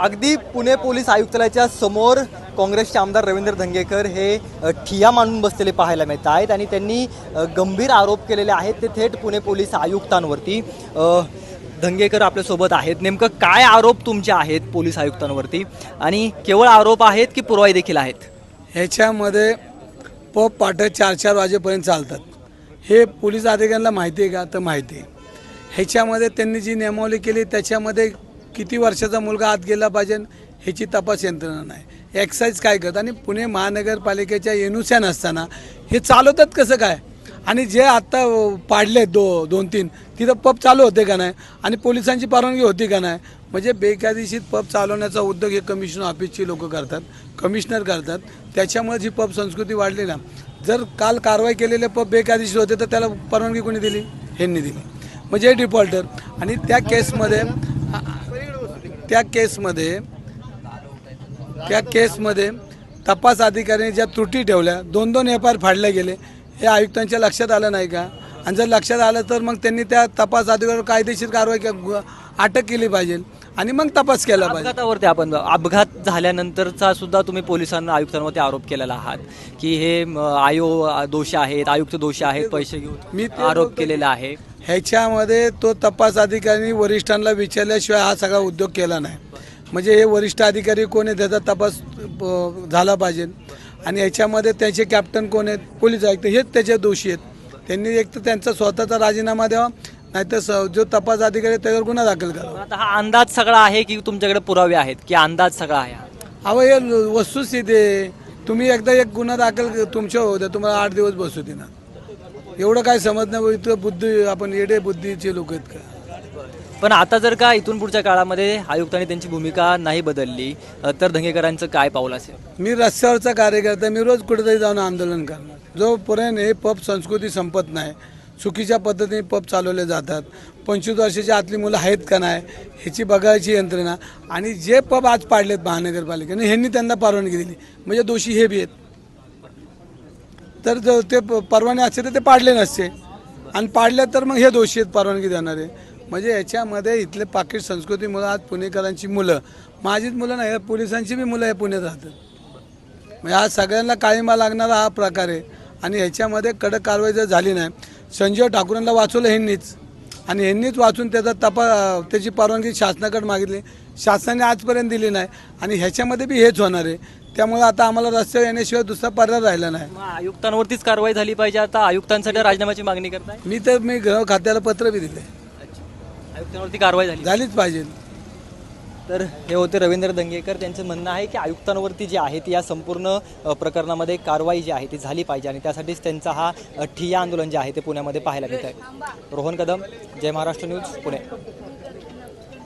अगदी पुणे पोलीस आयुक्तालयाच्या समोर काँग्रेसचे आमदार रवींद्र धंगेकर हे ठिया मांडून बसलेले पाहायला मिळत आहेत आणि त्यांनी गंभीर आरोप केलेले आहेत ते थेट पुणे पोलीस आयुक्तांवरती. धंगेकर आपल्यासोबत आहेत. नेमकं काय आरोप तुमचे आहेत पोलीस आयुक्तांवरती? आणि केवळ आरोप आहेत की पुरावे देखील आहेत? ह्याच्यामध्ये पब पाठ चार चार वाजेपर्यंत चालतात. हे पोलीस अधिकाऱ्यांना माहिती आहे का? तर माहिती आहे. ह्याच्यामध्ये त्यांनी जी नियमावली केली त्याच्यामध्ये किती वर्षाचा मुलगा आत गेला पाहिजे ह्याची तपास यंत्रणा नाही. एक्साईज काय करत आणि पुणे महानगरपालिकेच्या एनुस्या नसताना हे चालवतात कसं काय? आणि जे आत्ता पाडले दो दोन तीन तिथं पब चालू होते का नाही? आणि पोलिसांची परवानगी होती का नाही? म्हणजे बेकायदेशीर पब चालवण्याचा उद्योग हे कमिशनर ऑफिसची लोक करतात कमिशनर करतात. त्याच्यामुळे जी पब संस्कृती वाढली ना. जर काल कारवाई केलेले पब बेकायदेशीर होते तर त्याला परवानगी कोणी दिली? ह्यांनी दिली. म्हणजे डिफॉल्टर आणि त्या केसमध्ये त्या केसमध्ये त्या केसमध्ये तपास अधिकाऱ्यांनी ज्या त्रुटी ठेवल्या दोन दोन एफ आय आर फाडले गेले हे आयुक्तांच्या लक्षात आलं नाही का आणि जर लक्षात आलं तर मग त्यांनी त्या तपास अधिकाऱ्यावर कायदेशीर कारवाई के- अटक केली पाहिजे आणि मग तपास केला पाहिजे अपघातावरती आपण अपघात झाल्यानंतरचा सुद्धा तुम्ही पोलिसांना आयुक्तांवरती आरोप केलेला आहात की हे म, आयो दोषी आहेत आयुक्त दोषी आहेत पैसे मी घेऊन ते आरोप बोलतो. केलेला आहे ह्याच्यामध्ये तो तपास अधिकारी वरिष्ठांना विचारल्याशिवाय हा सगळा उद्योग केला नाही. म्हणजे हे वरिष्ठ अधिकारी कोण आहेत त्याचा तपास झाला पाहिजे. आणि ह्याच्यामध्ये त्याचे कॅप्टन कोण आहेत पोलीस आयुक्त हेच त्याचे दोषी आहेत. त्यांनी एक तर त्यांचा स्वतःचा राजीनामा द्यावा नाहीतर स- जो तपास अधिकारी आहे त्याच्यावर गुन्हा दाखल करावा पण आता हा अंदाज सगळा आहे की तुमच्याकडे पुरावे आहेत की अंदाज सगळा आहे? अहो हे वस्तुस्थिती आहे. तुम्ही एकदा एक गुन्हा दाखल तुमच्या होत्या तुम्हाला आठ दिवस बसू देणार. एवढं काय समज नाही इथं बुद्धी आपण येडे बुद्धीचे लोक आहेत का? पण आता जर का इथून पुढच्या काळामध्ये आयुक्तांनी त्यांची भूमिका नाही बदलली तर धंगेकरांचं काय पाऊल असेल? मी रस्त्यावरचा कार्यकर्ता मी रोज कुठेतरी जाऊन आंदोलन करणार. जोपर्यंत हे पब संस्कृती संपत नाही चुकीच्या पद्धतीने पब चालवले जातात पंचवीस वर्षाच्या आतली मुलं आहेत का नाही ह्याची बघायची यंत्रणा आणि जे पब आज पाडलेत महानगरपालिकेने ह्यांनी त्यांना परवानगी दिली. म्हणजे दोषी हे बी आहेत. तर जर ते प- परवाने असते तर ते पाडले नसते. आणि पाडले तर मग हे दोषी आहेत परवानगी देणारे. म्हणजे याच्यामध्ये इथले पाकिट संस्कृतीमुळे आज पुणेकरांची मुलं. माझीच मुलं नाही पोलिसांची बी मुलं हे पुण्यात राहतात. म्हणजे आज सगळ्यांना काळीमा लागणारा हा प्रकार आहे. आणि ह्याच्यामध्ये कडक कारवाई जर झाली नाही संजय ठाकूरांना वाचवलं ह्यांनीच आणि ह्यांनीच वाचून त्याचा तपा त्याची परवानगी शासनाकडे मागितली. शासनाने आजपर्यंत दिली नाही. आणि ह्याच्यामध्ये बी हेच होणार आहे. त्यामुळे आता आम्हाला रस्त्यावर येण्याशिवाय दुसरा पर्याय राहिला नाही. मग आयुक्तांवरतीच कारवाई झाली पाहिजे. आता आयुक्तांसाठी राजीनाम्याची मागणी करताय? मी तर मी गृह खात्याला पत्र बी दिले आयुक्तांवरती कारवाई झाली. झालीच पाहिजे. तर हे होते रवींद्र दंगेकर. त्यांचं म्हणणं आहे की आयुक्तांवरती जी आहे ती या संपूर्ण प्रकरणामध्ये कारवाई जी आहे ती झाली पाहिजे आणि त्यासाठीच त्यांचा हा ठिय्या आंदोलन जे आहे ते पुण्यामध्ये पाहायला मिळत आहे रोहन कदम जय महाराष्ट्र न्यूज पुणे.